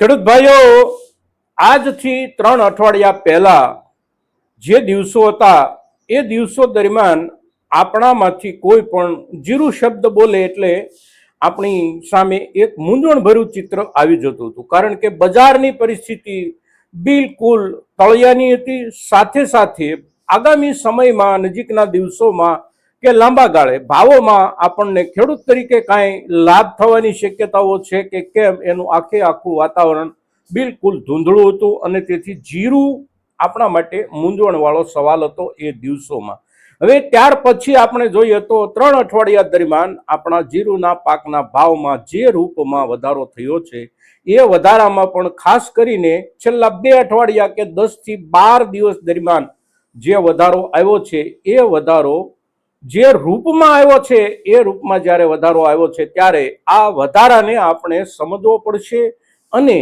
ખેડૂત ભાઈઓ, આજથી ત્રણ અઠવાડિયા પહેલા જે દિવસો હતા, એ દિવસો દરમિયાન આપણામાંથી કોઈ પણ જીરું શબ્દ બોલે એટલે આપણી સામે એક મૂંઝવણભર્યું ચિત્ર આવી જતું હતું. કારણ કે બજારની પરિસ્થિતિ બિલકુલ તળિયાની હતી. સાથે સાથે આગામી સમયમાં, નજીકના દિવસોમાં કે લાંબા ગાળે ભાવોમાં આપણને ખેડૂત તરીકે કાંઈ લાભ થવાની શક્યતાઓ છે કે કેમ એનું આખે આખું વાતાવરણ બિલકુલ ધૂંધળું હતું અને તેથી જીરું આપણા માટે મૂંઝવણવાળો સવાલ હતો એ દિવસોમાં. હવે ત્યાર પછી આપણે જોઈએ તો ત્રણ અઠવાડિયા દરમિયાન આપણા જીરુના પાકના ભાવમાં જે રૂપમાં વધારો થયો છે, એ વધારામાં પણ ખાસ કરીને છેલ્લા બે અઠવાડિયા કે દસથી બાર દિવસ દરમિયાન જે વધારો આવ્યો છે, એ વધારો જે રૂપમાં આવ્યો છે, એ રૂપમાં જ્યારે વધારો આવ્યો છે, ત્યારે આ વધારાને આપણે સમજવો પડશે અને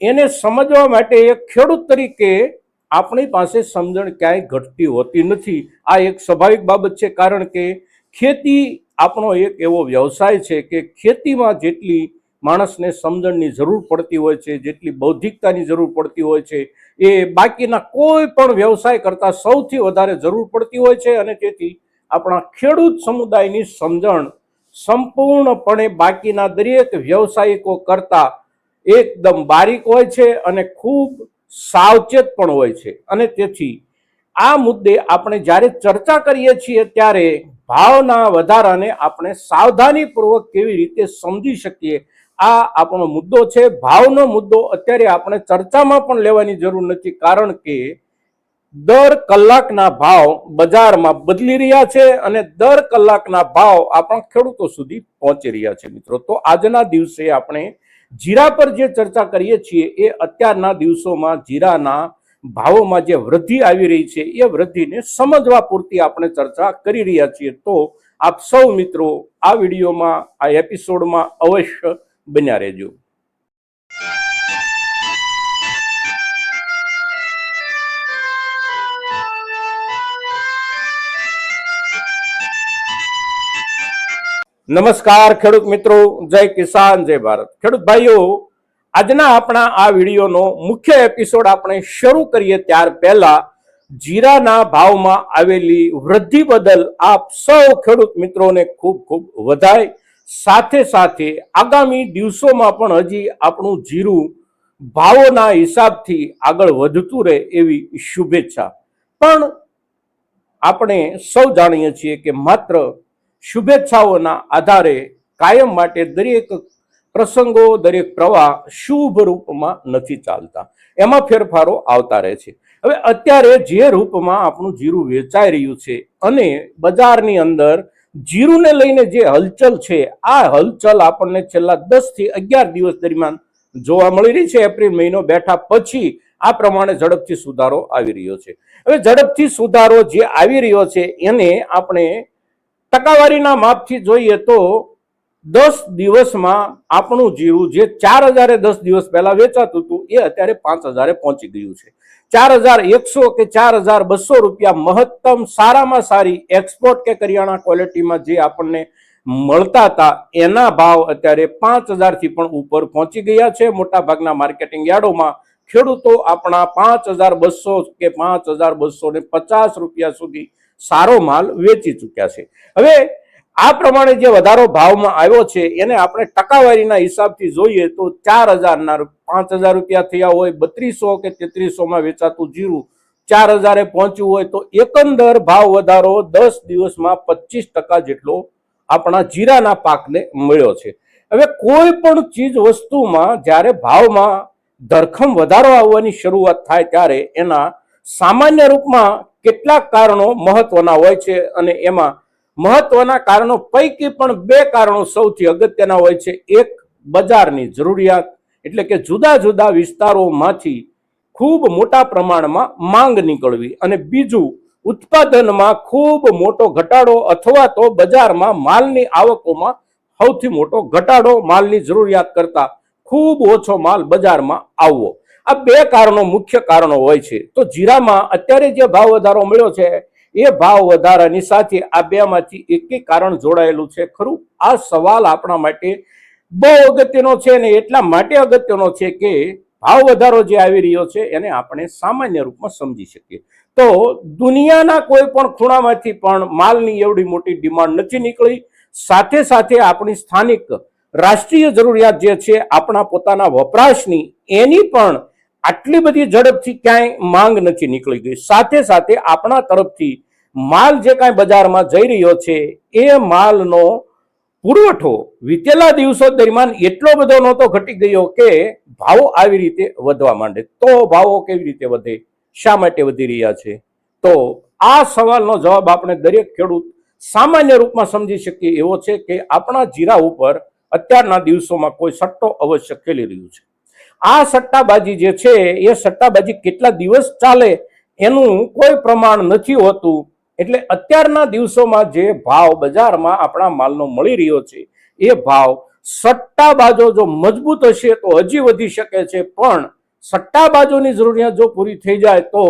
એને સમજવા માટે એક ખેડૂત તરીકે આપણી પાસે સમજણ ક્યાંય ઘટતી હોતી નથી. આ એક સ્વાભાવિક બાબત છે, કારણ કે ખેતી આપણો એક એવો વ્યવસાય છે કે ખેતીમાં જેટલી માણસને સમજણની જરૂર પડતી હોય છે, જેટલી બૌદ્ધિકતાની જરૂર પડતી હોય છે, એ બાકીના કોઈ પણ વ્યવસાય કરતાં સૌથી વધારે જરૂર પડતી હોય છે અને તેથી આપણા ખેડૂત સમુદાયની સમજણ સંપૂર્ણપણે બાકીના દરેક વ્યવસાયિકો કરતા એકદમ બારીક હોય છે અને ખૂબ સાવચેત પણ હોય છે. અને તેથી આ મુદ્દે આપણે જ્યારે ચર્ચા કરીએ છીએ ત્યારે ભાવના વધારાને આપણે સાવધાનીપૂર્વક કેવી રીતે સમજી શકીએ? આ આપણો મુદ્દો છે. ભાવનો મુદ્દો અત્યારે આપણે ચર્ચામાં પણ લેવાની જરૂર નથી. કારણ કે દર કલાકના ભાવ બજારમાં બદલી રહ્યા છે અને દર કલાકના ભાવ આપણા ખેડૂતો સુધી પહોંચી રહ્યા છે મિત્રો. તો આજના દિવસે આપણે જીરા પર જે ચર્ચા કરીએ છીએ એ અત્યારના દિવસોમાં જીરાના ભાવોમાં જે વૃદ્ધિ આવી રહી છે એ વૃદ્ધિને સમજવા પૂરતી આપણે ચર્ચા કરી રહ્યા છીએ. તો આપ સૌ મિત્રો આ વિડીયોમાં, આ એપિસોડમાં અવશ્ય બન્યા રહેજો. નમસ્કાર ખેડૂત મિત્રો, જય કિસાન, જય ભારત. ખેડૂત ભાઈઓ, આજના આપણા આ વિડીયોનો મુખ્ય એપિસોડ આપણે શરૂ કરીએ ત્યાર પહેલા જીરાના ભાવમાં આવેલી વૃદ્ધિ બદલ આપ સૌ ખેડૂત મિત્રોને ખૂબ ખૂબ વધાય સાથે સાથે આગામી દિવસોમાં પણ હજી આપણું જીરું ભાવોના હિસાબથી આગળ વધતું રહે એવી શુભેચ્છા. પણ આપણે સૌ જાણીએ છીએ કે માત્ર શુભેચ્છાઓના આધારે કાયમ માટે દરેક પ્રસંગો, દરેક પ્રવાહ શુભ રૂપમાં નથી ચાલતા. એમાં ફેરફારો આવતા રહે છે. હવે અત્યારે જે રૂપમાં આપણું જીરું વેચાઈ રહ્યું છે અને બજારની અંદર જીરુને લઈને જે હલચલ છે, આ હલચલ આપણને છેલ્લા દસથી અગિયાર દિવસ દરમિયાન જોવા મળી રહી છે. એપ્રિલ મહિનો બેઠા પછી આ પ્રમાણે ઝડપથી સુધારો આવી રહ્યો છે. હવે ઝડપથી સુધારો જે આવી રહ્યો છે, એને આપણે ટકાવારીના માપથી જોઈએ તો દસ દિવસમાં આપણું જીરું જે ચાર હજારે દસ દિવસ પહેલા વેચાતું હતું, એ અત્યારે પાંચ હજારે પહોંચી ગયું છે. ચાર હજાર એકસો કે ચાર હજાર બસો રૂપિયા મહત્તમ સારામાં સારી એક્સપોર્ટ કે કરિયાણા ક્વોલિટીમાં જે આપણને મળતા હતા, એના ભાવ અત્યારે પાંચ હજારથી પણ ઉપર પહોંચી ગયા છે. મોટાભાગના માર્કેટિંગ યાર્ડોમાં ખેડૂતો આપણા પાંચ હજાર બસો કે પાંચ હજાર બસો ને પચાસ રૂપિયા સુધી સારો માલ વેચી ચૂક્યા છે. હવે આ પ્રમાણે જે વધારો ભાવમાં આવ્યો છે, એને આપણે ટકાવારીના હિસાબથી જોઈએ તો ચાર હજારના પાંચ હજાર રૂપિયા થયા હોય, બત્રીસો કે તેત્રીસોમાં વેચાતું જીરું ચાર હજારે પહોંચ્યું હોય તો એકંદર ભાવ વધારો દસ દિવસમાં પચીસ ટકા જેટલો આપણા જીરાના પાકને મળ્યો છે. હવે કોઈ પણ ચીજ વસ્તુમાં જ્યારે ભાવમાં ધરખમ વધારો આવવાની શરૂઆત થાય ત્યારે એના સામાન્ય રૂપમાં કેટલાક કારણો મહત્વના હોય છે અને એમાં મહત્વના કારણો પૈકી પણ બે કારણો સૌથી અગત્યના હોય છે. એક, બજારની જરૂરિયાત, એટલે કે જુદા જુદા વિસ્તારોમાંથી ખૂબ મોટા પ્રમાણમાં માંગ નીકળવી અને બીજું, ઉત્પાદનમાં ખૂબ મોટો ઘટાડો અથવા તો બજારમાં માલની આવકોમાં સૌથી મોટો ઘટાડો માલની જરૂરિયાત કરતા ખૂબ ઓછો માલ બજારમાં આવવો. આ બે કારણો મુખ્ય કારણો હોય છે. તો જીરામાં અત્યારે જે ભાવ વધારો મળ્યો છે, એ ભાવ વધારાની સાથે આ બેમાંથી એક કારણ જોડાયેલું છે ખરું? આ સવાલ આપણા માટે બહુ અગત્યનો છે ને એટલા માટે અગત્યનો છે કે ભાવ વધારો જે આવી રહ્યો છે એને આપણે સામાન્ય રૂપમાં સમજી શકીએ. તો દુનિયાના કોઈ પણ ખૂણામાંથી પણ માલની એવડી મોટી ડિમાન્ડ નથી નીકળી. સાથે સાથે આપણી સ્થાનિક રાષ્ટ્રીય જરૂરિયાત જે છે, આપણા પોતાના વપરાશની, એની પણ આટલી બધી ઝડપથી ક્યાંય માંગ નથી નીકળી ગઈ. સાથે સાથે આપણા તરફથી માલ જે કાંઈ બજારમાં જઈ રહ્યો છે, એ માલનો પુરવઠો વીતેલા દિવસો દરમિયાન એટલો બધો નહોતો ઘટી ગયો કે ભાવો આવી રીતે વધવા માંડે. તો ભાવો કેવી રીતે વધે? શા માટે વધી રહ્યા છે? તો આ સવાલનો જવાબ આપણે દરેક ખેડૂત સામાન્ય રૂપમાં સમજી શકીએ એવો છે કે આપણા જીરા ઉપર અત્યારના દિવસોમાં કોઈ સટ્ટો અવશ્ય ખેલી રહ્યું છે. આ સટ્ટાબાજી જે છે, એ સટ્ટાબાજી કેટલા દિવસ ચાલે એનું કોઈ પ્રમાણ નથી હોતું. એટલે અત્યારના દિવસોમાં જે ભાવ બજારમાં આપણા માલનો મળી રહ્યો છે, એ ભાવ સટ્ટાબાજો જો મજબૂત હશે તો હજી વધી શકે છે, પણ સટ્ટાબાજોની જરૂરિયાત જો પૂરી થઈ જાય તો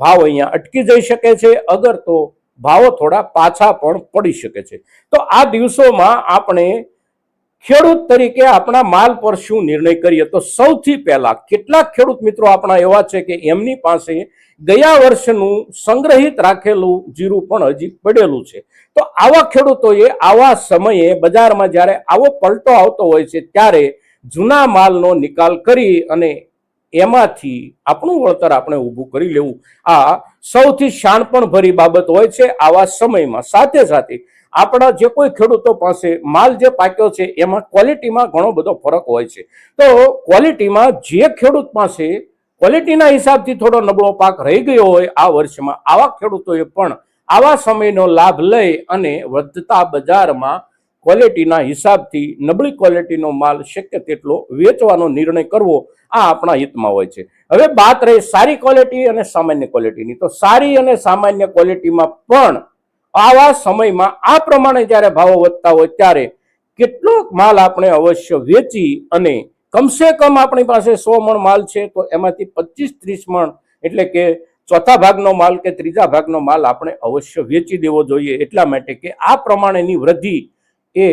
ભાવ અહીંયા અટકી જઈ શકે છે, અગર તો ભાવો થોડા પાછા પણ પડી શકે છે. તો આ દિવસોમાં આપણે ખેડૂત તરીકે આપણા માલ પર શું નિર્ણય કરીએ? તો સૌથી પહેલા કેટલાક ખેડૂત મિત્રો આપણા એવા છે કે એમની પાસે ગયા વર્ષનું સંગ્રહિત રાખેલું જીરું પણ હજી પડેલું છે. તો આવા ખેડૂતોએ આવા સમયે બજારમાં જ્યારે આવો પલટો આવતો હોય છે ત્યારે જૂના માલનો નિકાલ કરી અને એમાંથી આપણું વળતર આપણે ઊભું કરી લેવું. આ સૌથી શાણપણ ભરી બાબત હોય છે આવા સમયમાં. સાથે સાથે આપણા જે કોઈ ખેડૂતો પાસે માલ જે પાક્યો છે, એમાં ક્વોલિટીમાં ઘણો બધો ફરક હોય છે. તો ક્વોલિટીમાં જે ખેડૂત પાસે ક્વોલિટીના હિસાબથી થોડો નબળો પાક રહી ગયો હોય, આ વર્ષમાં આવા ખેડૂતોએ પણ આવા સમયનો લાભ લઈ અને વધતા બજારમાં ક્વોલિટીના હિસાબથી નબળી ક્વોલિટીનો માલ શક્ય તેટલો વેચવાનો નિર્ણય કરવો આ આપણા હિતમાં હોય છે. હવે વાત રહી સારી ક્વોલિટી અને સામાન્ય ક્વોલિટીની તો સારી અને સામાન્ય ક્વોલિટીમાં પણ આવા સમયમાં આ પ્રમાણે જ્યારે ભાવો વધતા હોય ત્યારે કેટલોક માલ આપણે અવશ્ય વેચી અને કમસે કમ આપણી પાસે સો મણ માલ છે, તો એમાંથી પચીસ ત્રીસ મણ એટલે કે ચોથા ભાગનો માલ કે ત્રીજા ભાગનો માલ આપણે અવશ્ય વેચી દેવો જોઈએ. એટલા માટે કે આ પ્રમાણેની વૃદ્ધિ એ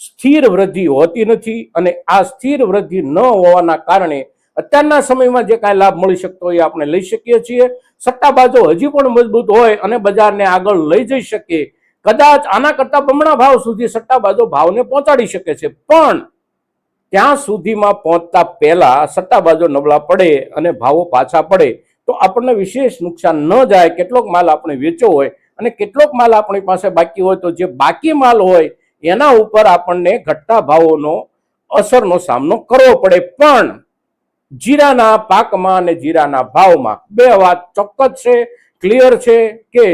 સ્થિર વૃદ્ધિ હોતી નથી અને આ સ્થિર વૃદ્ધિ ન હોવાના કારણે અત્યારના સમયમાં જે કાંઈ લાભ મળી શકતો હોય આપણે લઈ શકીએ છીએ. સટ્ટાબાજો હજી પણ મજબૂત હોય અને બજારને આગળ લઈ જઈ શકે. કદાચ આના કરતા બમણા ભાવ સુધી સટ્ટાબાજો ભાવને પહોંચાડી શકે છે. પણ ત્યાં સુધીમાં પહોંચતા પહેલા સટ્ટાબાજો નબળા પડે અને ભાવો પાછા પડે તો આપણને વિશેષ નુકસાન ન જાય. કેટલોક માલ આપણે વેચવો હોય અને કેટલોક માલ આપણી પાસે બાકી હોય તો જે બાકી માલ હોય એના ઉપર આપણને ઘટતા ભાવોનો અસરનો સામનો કરવો પડે. પણ જીરાના પાકમાં અને જીરાના ભાવમાં બે વાત ચોક્કસ છે ક્લિયર છે કે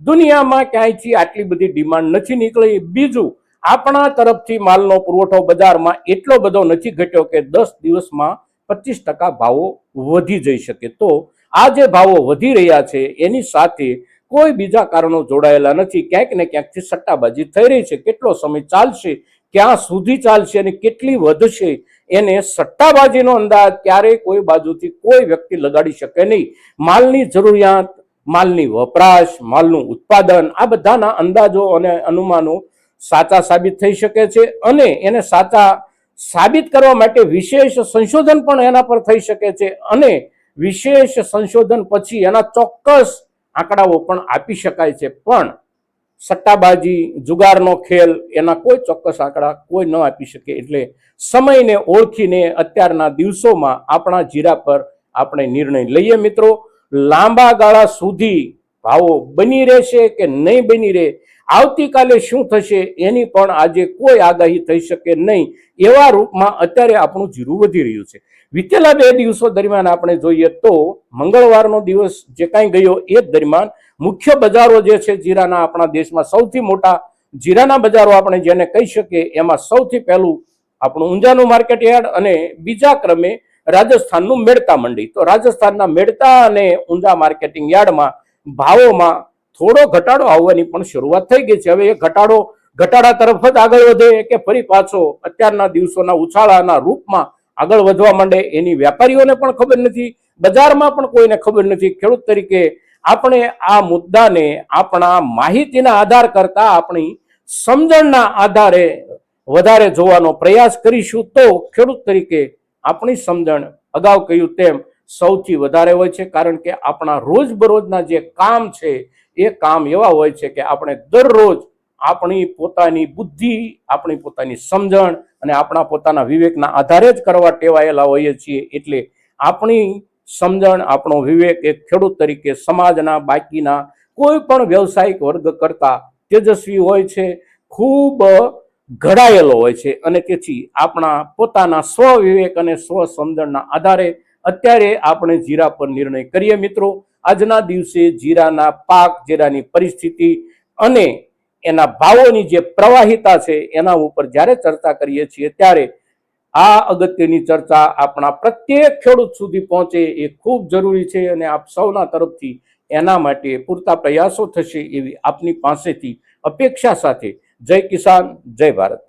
દુનિયામાં ક્યાંયથી આટલી બધી ડિમાન્ડ નથી નીકળી. બીજું, આપણા તરફથી માલનો પુરવઠો બજારમાં એટલો બધો નથી ઘટ્યો કે દસ દિવસમાં પચીસ ટકા ભાવો વધી જઈ શકે. તો આ જે ભાવો વધી રહ્યા છે, એની સાથે કોઈ બીજા કારણો જોડાયેલા નથી. ક્યાંક ને ક્યાંકથી સટ્ટાબાજી થઈ રહી છે. કેટલો સમય ચાલશે, ક્યાં સુધી ચાલશે અને કેટલી વધશે એને સટ્ટાબાજીનો અંદાજ ક્યારેય કોઈ બાજુથી કોઈ વ્યક્તિ લગાડી શકે નહીં. માલની જરૂરિયાત, માલની વપરાશ, માલનું ઉત્પાદન, આ બધાના અંદાજો અને અનુમાનો સાચા સાબિત થઈ શકે છે અને એને સાચા સાબિત કરવા માટે વિશેષ સંશોધન પણ એના પર થઈ શકે છે અને વિશેષ સંશોધન પછી એના ચોક્કસ આંકડાઓ પણ આપી શકાય છે. પણ સટ્ટાબાજી, જુગારનો ખેલ, એના કોઈ ચોક્કસ આંકડા કોઈ ન આપી શકે. એટલે સમયને ઓળખીને અત્યારના દિવસોમાં આપણા જીરા પર આપણે નિર્ણય લઈએ મિત્રો. લાંબા ગાળા સુધી ભાવો બની રહેશે કે નહીં બની રહે? આવતીકાલે શું થશે? એની પણ આજે કોઈ આગાહી થઈ શકે નહીં. એવા રૂપમાં અત્યારે આપણું જીરું વધી રહ્યું છે. વીતેલા બે દિવસો દરમિયાન આપણે જોઈએ તો મંગળવારનો દિવસ જે કાંઈ ગયો એ દરમિયાન મુખ્ય બજારો જે છે જીરાના આપણા દેશમાં સૌથી મોટા જીરાના બજારો આપણે જેને કહી શકીએ એમાં સૌથી પહેલું આપણું ઊંઝાનું માર્કેટ યાર્ડ અને બીજા ક્રમે રાજસ્થાનનું મેડતા મંડી. તો રાજસ્થાનના મેડતા અને ઊંઝા માર્કેટિંગ યાર્ડમાં ભાવોમાં થોડો ઘટાડો આવવાની પણ શરૂઆત થઈ ગઈ છે. હવે એ ઘટાડો ઘટાડા તરફ જ આગળ વધે કે ફરી પાછો અત્યારના દિવસોના ઉછાળાના રૂપમાં આગળ વધવા માંડે એની વેપારીઓને પણ ખબર નથી, બજારમાં પણ કોઈને ખબર નથી. ખેડૂત તરીકે આપણે આ મુદ્દાને આપણા માહિતીના આધાર કરતા આપણી સમજણના આધારે વધારે જોવાનો પ્રયાસ કરીશું તો ખેડૂત તરીકે આપણી સમજણ અગાઉ કહ્યું તેમ સૌથી વધારે હોય છે, કારણ કે આપણા રોજબરોજના જે કામ છે, એ કામ એવા હોય છે કે આપણે દરરોજ આપણી પોતાની બુદ્ધિ, આપણી પોતાની સમજણ અને આપણા પોતાના વિવેકના આધારે જ કરવા ટેવાયેલા હોઈએ છીએ. એટલે આપણી સમજણ, આપણો વિવેક એક ખેડૂત તરીકે સમાજના બાકીના કોઈ પણ વ્યવસાયિક વર્ગ કરતા તેજસ્વી હોય છે, ખૂબ ઘડાયેલો હોય છે અને તેથી આપણા પોતાના સ્વ વિવેક અને સ્વ સમજણના આધારે અત્યારે આપણે જીરા પર નિર્ણય કરીએ મિત્રો. આજના દિવસે જીરાના પાક, જીરાની પરિસ્થિતિ અને એના ભાવોની જે પ્રવાહિતા છે એના ઉપર જ્યારે ચર્ચા કરીએ છીએ ત્યારે આ અગત્યની ચર્ચા આપણા પ્રત્યેક ખેડૂત સુધી પહોંચે એ ખૂબ જરૂરી છે અને આપ સૌના તરફથી એના માટે પૂરતા પ્રયાસો થશે એવી આપની પાસેથી અપેક્ષા સાથે. જય કિસાન, જય ભારત.